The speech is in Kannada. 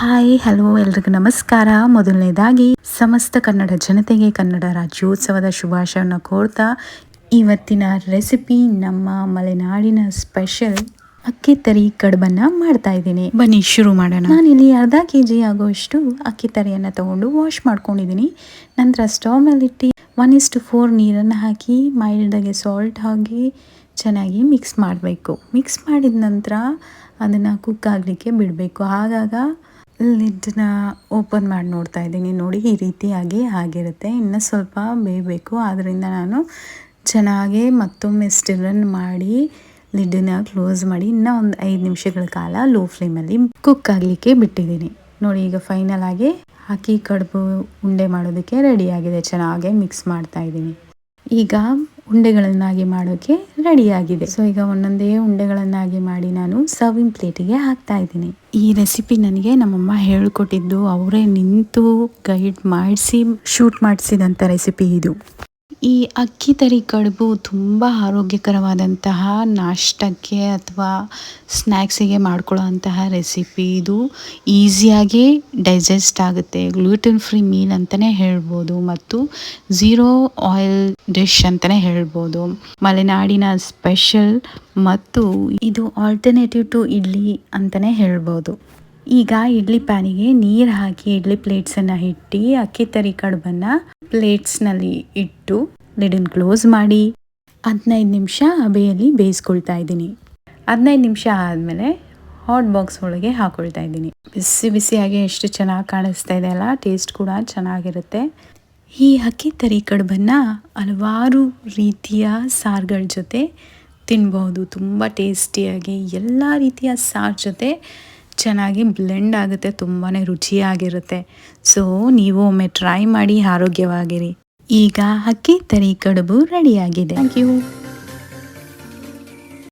ಹಾಯ್ ಹಲೋ ಎಲ್ರಿಗೂ ನಮಸ್ಕಾರ. ಮೊದಲನೇದಾಗಿ ಸಮಸ್ತ ಕನ್ನಡ ಜನತೆಗೆ ಕನ್ನಡ ರಾಜ್ಯೋತ್ಸವದ ಶುಭಾಶಯವನ್ನು ಕೋರ್ತಾ ಇವತ್ತಿನ ರೆಸಿಪಿ ನಮ್ಮ ಮಲೆನಾಡಿನ ಸ್ಪೆಷಲ್ ಅಕ್ಕಿ ತರಿ ಕಡುಬನ್ನ ಮಾಡ್ತಾ ಇದ್ದೀನಿ. ಬನ್ನಿ ಶುರು ಮಾಡೋಣ. ನಾನಿಲ್ಲಿ ಅರ್ಧ ಕೆ ಜಿ ಆಗುವಷ್ಟು ಅಕ್ಕಿ ತರಿಯನ್ನು ತಗೊಂಡು ವಾಶ್ ಮಾಡ್ಕೊಂಡಿದ್ದೀನಿ. ನಂತರ ಸ್ಟವ್ ಇಟ್ಟು ಒನ್ ಇಷ್ಟು ಫೋರ್ ನೀರನ್ನು ಹಾಕಿ ಮೈಲ್ಡಾಗೆ ಸಾಲ್ಟ್ ಹಾಕಿ ಚೆನ್ನಾಗಿ ಮಿಕ್ಸ್ ಮಾಡಬೇಕು. ಮಿಕ್ಸ್ ಮಾಡಿದ ನಂತರ ಅದನ್ನು ಕುಕ್ ಆಗಲಿಕ್ಕೆ ಬಿಡಬೇಕು. ಆಗಾಗ ಲಿಡ್ನ ಓಪನ್ ಮಾಡಿ ನೋಡ್ತಾ ಇದ್ದೀನಿ. ನೋಡಿ, ಈ ರೀತಿಯಾಗಿ ಆಗಿರುತ್ತೆ. ಇನ್ನು ಸ್ವಲ್ಪ ಬೇಯಬೇಕು. ಆದ್ದರಿಂದ ನಾನು ಚೆನ್ನಾಗಿ ಮತ್ತೊಮ್ಮೆ ಸ್ಟಿರನ್ ಮಾಡಿ, ಲಿಡ್ಡನ್ನ ಕ್ಲೋಸ್ ಮಾಡಿ, ಇನ್ನೂ ಒಂದು ಐದು ನಿಮಿಷಗಳ ಕಾಲ ಲೋ ಫ್ಲೇಮಲ್ಲಿ ಕುಕ್ ಆಗಲಿಕ್ಕೆ ಬಿಟ್ಟಿದ್ದೀನಿ. ನೋಡಿ, ಈಗ ಫೈನಲ್ ಆಗಿ ಹಾಕಿ ಕಡುಬು ಉಂಡೆ ಮಾಡೋದಕ್ಕೆ ರೆಡಿಯಾಗಿದೆ ಚೆನ್ನಾಗೆ ಮಿಕ್ಸ್ ಮಾಡ್ತಾ ಇದ್ದೀನಿ. ಈಗ ಉಂಡೆಗಳನ್ನಾಗಿ ಮಾಡೋಕೆ ರೆಡಿಯಾಗಿದೆ. ಸೊ, ಈಗ ಒಂದೊಂದೇ ಉಂಡೆಗಳನ್ನಾಗಿ ಮಾಡಿ ನಾನು ಸರ್ವಿಂಗ್ ಪ್ಲೇಟಿಗೆ ಹಾಕ್ತಾ ಇದ್ದೀನಿ. ಈ ರೆಸಿಪಿ ನನಗೆ ನಮ್ಮಮ್ಮ ಹೇಳ್ಕೊಟ್ಟಿದ್ದು, ಅವರೇ ನಿಂತು ಗೈಡ್ ಮಾಡಿಸಿ ಶೂಟ್ ಮಾಡಿಸಿದಂಥ ರೆಸಿಪಿ ಇದು. ಈ ಅಕ್ಕಿ ತರಿ ಕಡುಬು ತುಂಬ ಆರೋಗ್ಯಕರವಾದಂತಹ ನಾಷ್ಟಕ್ಕೆ ಅಥವಾ ಸ್ನ್ಯಾಕ್ಸಿಗೆ ಮಾಡಿಕೊಳ್ಳುವಂತಹ ರೆಸಿಪಿ. ಇದು ಈಸಿಯಾಗಿ ಡೈಜೆಸ್ಟ್ ಆಗುತ್ತೆ. ಗ್ಲೂಟನ್ ಫ್ರೀ ಮೀಲ್ ಅಂತಲೇ ಹೇಳ್ಬೋದು ಮತ್ತು ಝೀರೋ ಆಯಿಲ್ ಡಿಶ್ ಅಂತಲೇ ಹೇಳ್ಬೋದು. ಮಲೆನಾಡಿನ ಸ್ಪೆಷಲ್ ಮತ್ತು ಇದು ಆಲ್ಟರ್ನೇಟಿವ್ ಟು ಇಡ್ಲಿ ಅಂತಲೇ ಹೇಳ್ಬೋದು. ಈಗ ಇಡ್ಲಿ ಪ್ಯಾನಿಗೆ ನೀರು ಹಾಕಿ ಇಡ್ಲಿ ಪ್ಲೇಟ್ಸನ್ನು ಇಟ್ಟು ಅಕ್ಕಿ ತರಿ ಕಡುಬನ್ನು ಪ್ಲೇಟ್ಸ್ನಲ್ಲಿ ಇಟ್ಟು ಲಿಡನ್ ಕ್ಲೋಸ್ ಮಾಡಿ. ಹದಿನೈದು ನಿಮಿಷ ಹಬೆಯಲ್ಲಿ ಬೇಯಿಸ್ಕೊಳ್ತಾ ಇದ್ದೀನಿ. ಹದಿನೈದು ನಿಮಿಷ ಆದಮೇಲೆ ಹಾಟ್ ಬಾಕ್ಸ್ ಒಳಗೆ ಹಾಕೊಳ್ತಾ ಇದ್ದೀನಿ. ಬಿಸಿ ಬಿಸಿಯಾಗಿ ಎಷ್ಟು ಚೆನ್ನಾಗಿ ಕಾಣಿಸ್ತಾ ಇದೆ ಅಲ್ಲ ಟೇಸ್ಟ್ ಕೂಡ ಚೆನ್ನಾಗಿರುತ್ತೆ. ಈ ಅಕ್ಕಿ ತರಿ ಕಡುಬನ್ನು ಹಲವಾರು ರೀತಿಯ ಸಾರುಗಳ ಜೊತೆ ತಿನ್ಬೋದು. ತುಂಬ ಟೇಸ್ಟಿಯಾಗಿ ಎಲ್ಲ ರೀತಿಯ ಸಾರು ಜೊತೆ ಚೆನ್ನಾಗಿ ಬ್ಲೆಂಡ್ ಆಗುತ್ತೆ ತುಂಬಾ ರುಚಿಯಾಗಿರುತ್ತೆ. ಸೊ ನೀವು ಒಮ್ಮೆ ಟ್ರೈ ಮಾಡಿ ಆರೋಗ್ಯವಾಗಿರಿ. ಈಗ ಅಕ್ಕಿ ತರಿ ಕಡುಬು ರೆಡಿಯಾಗಿದೆ ಥ್ಯಾಂಕ್ ಯು